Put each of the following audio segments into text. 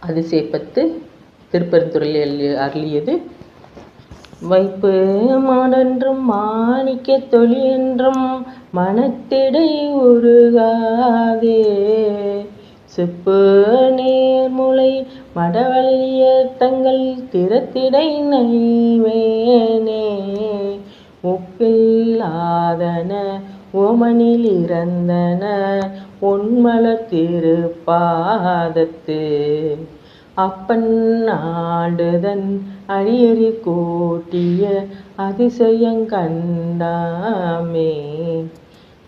அதிசயப்பத்து திருப்பெருந்துறையில் அருளியது. வைப்பு மாடென்றும் மாணிக்க தொழி என்றும் மனத்திடை உருகாதே. செப்பு நேர்முலை மடவழியர் தங்கள் திறத்திடை நைவேனே ஒப்பில்லாதன ஓமனில் இறந்தன உன்மலர் திருப்பாதத்து. அப்பன் ஆடுதன் அழியறி கூட்டிய அதிசயங்கண்டாமே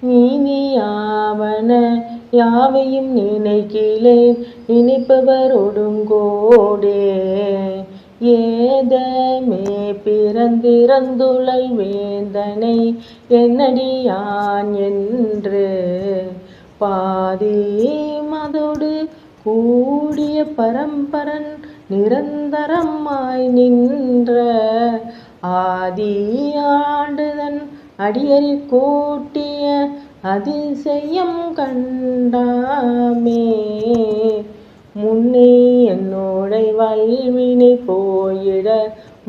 நீதியாவன யாவையும் நினைக்கிலேன் நினைப்பவர் ஒடுங்கோடே. ஏதமே பிறந்திறந்துழல் வேந்தனை என்னடியான் என்று பாதி மதோடு கூடிய பரம்பரன் நிரந்தரமாய் நின்ற ஆதி ஆண்டுதன் அடியறி கூட்டிய அதிசயம் கண்டாமே. முன்னே என்னோடை வல்வினை போயிட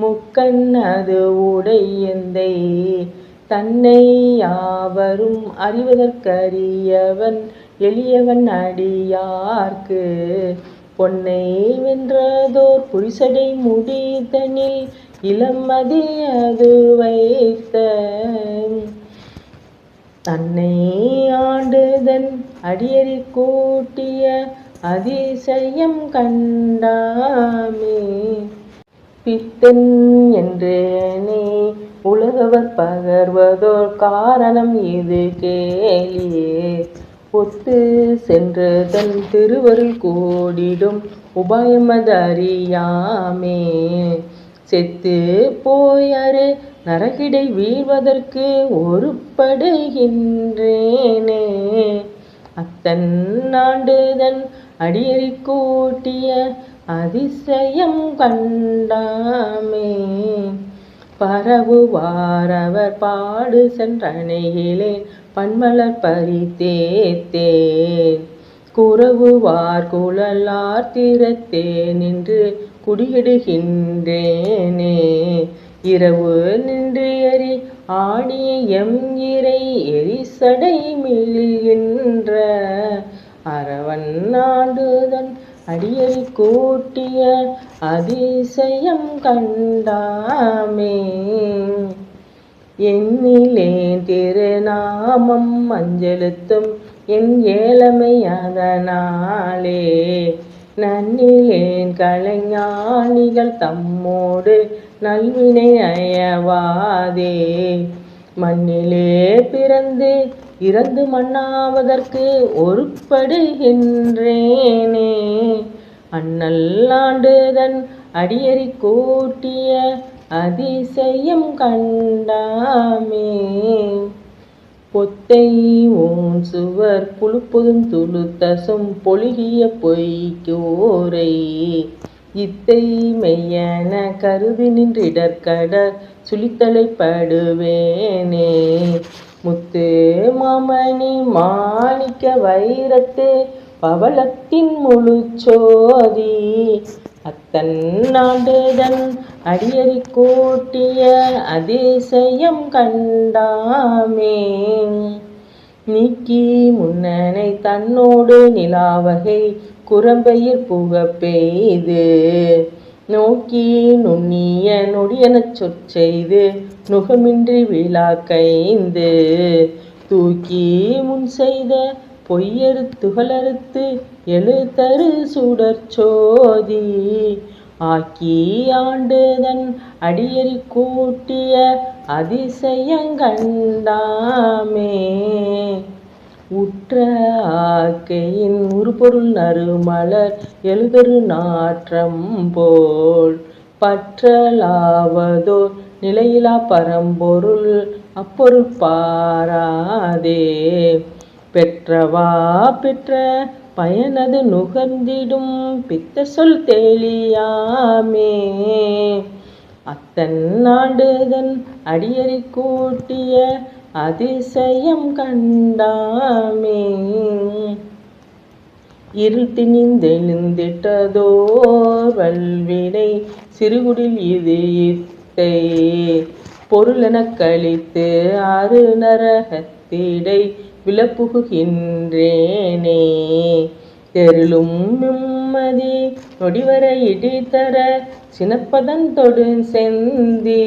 முக்கண் அது உடையந்தை தன்னை யாவரும் அறிவதற்கரியவன் எளியவன் அடியார்க்கு. பொன்னை வென்றதோர் புரிசடை முடிதனில் இளமதி அது வைத்த. தன்னை ஆண்டுதன் அடியறி கூட்டிய அதிசயம் கண்டாமே. பித்தன் என்றேனே உலகவர் பகர்வதோர் காரணம் இது கேளியே. ஒத்து சென்று தன் திருவருள் கூடிடும் உபாயமதறியாமே செத்து போயாரு நரகிடை வீழ்வதற்கு ஒருப்படுகின்றேனே. அத்தன் ஆண்டுதன் அடியறி கூட்டிய அதிசயம் கண்டாமே. பரவுவாரவர் பாடு சென்றணைகளேன் பன்மலர் பறித்தேத்தேன் குறவுவார் குழலார் திறத்தே நின்று குடியிடுகின்றேனே. இரவு நின்று எரி ஆடிய எம் இறை எரிசடை மிளிகின்ற அவன் நாடுதன் அடியை கூட்டிய அதிசயம் கண்டாமே. என்னிலே திருநாமம் மஞ்சளுத்தும் என் ஏழமை அதனாலே நன்னிலேன் கலைஞானிகள் தம்மோடு நல்வினை அயவாதே. மண்ணிலே பிறந்து இறந்து மண்ணாவதற்கு ஒருப்படுகின்றேனே. அண்ணல்லாண்டுதன் அடியறி கூட்டிய அதிசயம் கண்டாமே. பொத்தை ஓன் சுவர் புழுப்பொதும் துளுத்தசும் பொழுகிய பொய்க்கோரை. இத்தை மெய்யன கருதி நின்றிடற்கட சுழித்தலைப்படுவேனே. முத்து மாமணி மாணிக்க வைரத்து பவளத்தின் முழுச்சோதி அத்தன் ஆண்டுதன் அடியறி கூட்டிய அதிசயம் கண்டாமே. நீக்கி முன்னனை தன்னோடு நிலாவகை குரம்பையில் புக பெய்து நோக்கி நுண்ணிய நொடியனச் சொற்செய்து நுகமின்றி விழாக்கைந்து தூக்கி முன் செய்த பொய்யறு துகளறுத்து எழுத்தரு சுடர்ச்சோதி ஆக்கி ஆண்டுதன் அடியறி கூட்டிய அதிசயங்கண்டாமே உற்ற ஆக்கையின் உருபொருள் நறுமலர் எழுதரு நாற்றம் போல். பற்றலாவதோர் நிலையிலா பரம்பொருள் அப்பொருள் பாராதே. பெற்றவா பெற்ற பயனது நுகர்ந்திடும் பித்த சொல் தெளியாமே. அத்தன் ஆண்டுதன் அடியறி கூட்டிய அதிசயம் கண்டாமே. இருள் திணிந்தெழுந்திட்டதோர் வல்வினை சிறுகுடில் இது இத்தை பொருளென கழித்து ஆறு நரகத்திடை விழப்புகுகின்றேனே தெருளும் நிம்மதி நொடிவர இடித்தர சினப்பதன் தொடு செந்தி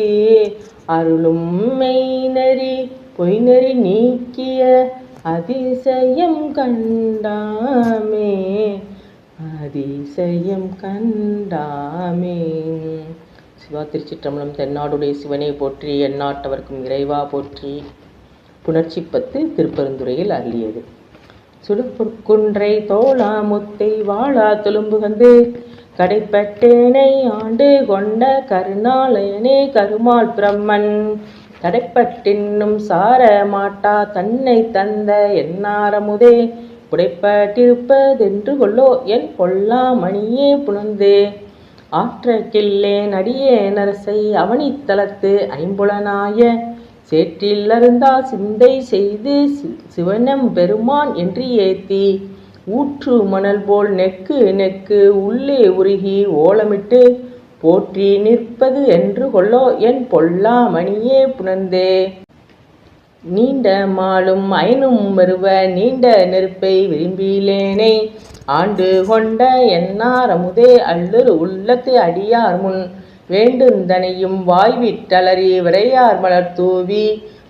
அருளும் மெய்நெறி பொய்நெறி நீக்கிய அதிசயம் கண்டாமே. அதிசயம் கண்டாமே. சிவா திருச்சிற்றம்பலம் தென்னாடுடைய சிவனை போற்றி எந்நாட்டவர்க்கும் இறைவா போற்றி. புணர்ச்சி பத்து திருப்பெருந்துறையில் அள்ளியது சுடுப்புற்குன்றை தோளா முத்தை வாழா துளும்புகந்து கடைப்பட்டேனை ஆண்டு கொண்ட கருணாலயனே கருமாள் பிரம்மன். தடைப்பட்டின்னும் சார மாட்டா தன்னை தந்த என்னாரமுதே புடைப்பட்டிருப்பதென்று கொள்ளோ என் பொல்லாமணியே புணர்ந்தே. ஆற்றக்கில்லேன் நடியே நரசை அவனித்தலத்து ஐம்புலனாய சேற்றில் அருந்தா சிந்தை செய்து சிவனம் பெருமான் என்று ஏத்தி. ஊற்று மணல் போல் நெக்கு நெக்கு உள்ளே உருகி ஓலமிட்டு போற்றி நிற்பது என்று கொள்ளோ என் பொல்லாமணியே புணர்ந்தே. நீண்ட மாலும் ஐனும் வருவ நீண்ட நெருப்பை விரும்பிலேனே. ஆண்டு கொண்ட என்னாரமுதே அல்லொரு உள்ளத்து அடியார் முன். வேண்டுந்தனையும் வாய்விட்டலறி விரையார் மலர் தூவி.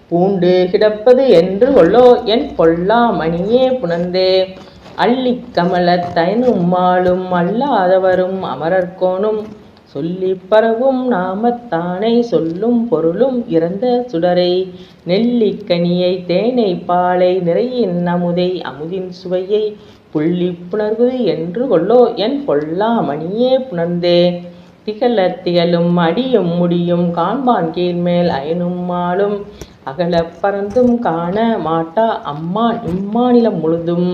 பூண்டு கிடப்பது என்று கொள்ளோ என் பொல்லாமணியே புணர்ந்தே. அள்ளி கமல தயனும் மாலும் அல்லாதவரும் அமரர்கோனும். சொல்லிப் பரவும் நாமத்தானை சொல்லும் பொருளும் இறந்த சுடரை நெல்லிக்கனியை தேனை பாலை நிறையின் அமுதை அமுதின் சுவையை புள்ளி புணர்வு என்று கொள்ளோ என் பொல்லாமணியே புணர்ந்தே. திகழ திகழும் அடியும் முடியும் காண்பான் கீழ்மேல் அயனும் மாலும் அகல பறந்தும் காண மாட்டா அம்மா இம்மாநிலம் முழுதும்.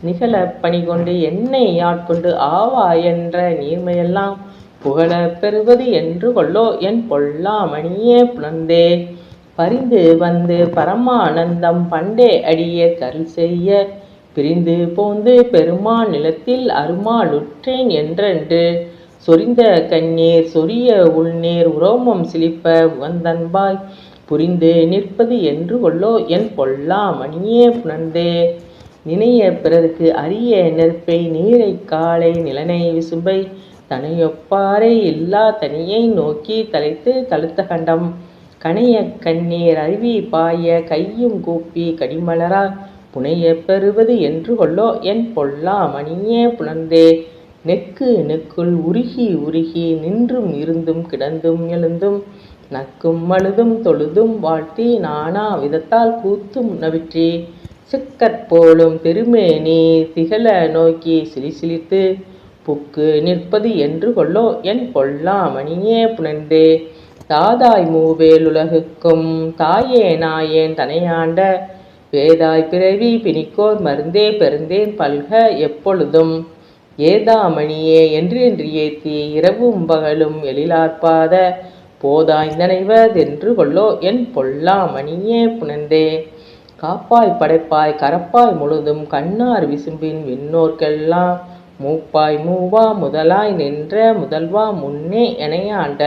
நிகழ பணிகொண்டு என்னை ஆட்கொண்டு ஆவா என்ற நீர்மையெல்லாம் புகழப் பெறுவது என்று கொள்ளோ. என் பொல்லாமணியே புலந்தே பரிந்து வந்து பரமானந்தம் பண்டே அடிய கருள் செய்ய. பிரிந்து போந்து பெருமான் நிலத்தில் அருமாளுற்றேன் என்றென்று. சொரிந்த கண்ணீர் சொரிய உள்நீர் உரோமம் சிலிப்ப உவந்தன்பாய் புரிந்து நிற்பது என்று கொள்ளோ. என் பொல்லாமணியே புணர்ந்தே. நினைய பிறருக்கு அரிய நெருப்பை நீரை காலை நிலனை விசும்பை. தனையொப்பாரை இல்லா தனியை நோக்கி தலைத்து தழுத்த கண்டம். கனைய கண்ணீர் அருவி பாய கையும் கூப்பி கடிமலரா புனைய பெறுவது என்று கொள்ளோ என் பொல்லா மணியே புணர்ந்தே நெக்கு நெக்குள் உருகி உருகி நின்றும் இருந்தும் கிடந்தும் எழுந்தும் நக்கும் அழுதும் தொழுதும் வாழ்த்தி நானா விதத்தால் கூத்தும் நவிற்றி. சிக்கற்போலும் திருமேனி திகழ நோக்கி சிலிசிலித்து புக்கு நிற்பது என்று கொள்ளோ. என் கொல்லாமணியே புணர்ந்தே. தாதாய் மூவேலுலகுக்கும் தாயே நாயேன் தனையாண்ட. வேதாய் பிறவி பிணிக்கோர் மருந்தே பெருந்தேன் பல்க எப்பொழுதும். ஏதாமணியே என்று ஏத்தி இரவும் பகலும் எழிலார்ப்பாத போதாய் நினைவதென்று கொள்ளோ. என் பொல்லாமணியே புணர்ந்தே. காப்பாய் படைப்பாய் கரப்பாய் முழுதும் கண்ணார் விசும்பின் விண்ணோர்க்கெல்லாம். மூப்பாய் மூவா முதலாய் நின்ற முதல்வா முன்னே எனையாண்ட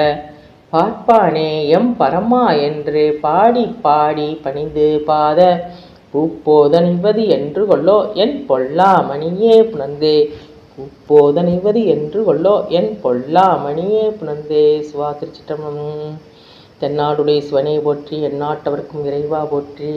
பார்ப்பானே எம் பரமா என்று பாடி பாடி பணிந்து பாத பூப்போதனிவது என்று கொள்ளோ என் பொல்லா மணியே புணர்ந்தே பூப்போதனிவது என்று கொள்ளோ என் பொல்லா மணியே புணர்ந்தே சிவா திருச்சிட்டம்பலம் தென்னாடுடைய சிவனை போற்றி எந்நாட்டவர்க்கும் இறைவா போற்றி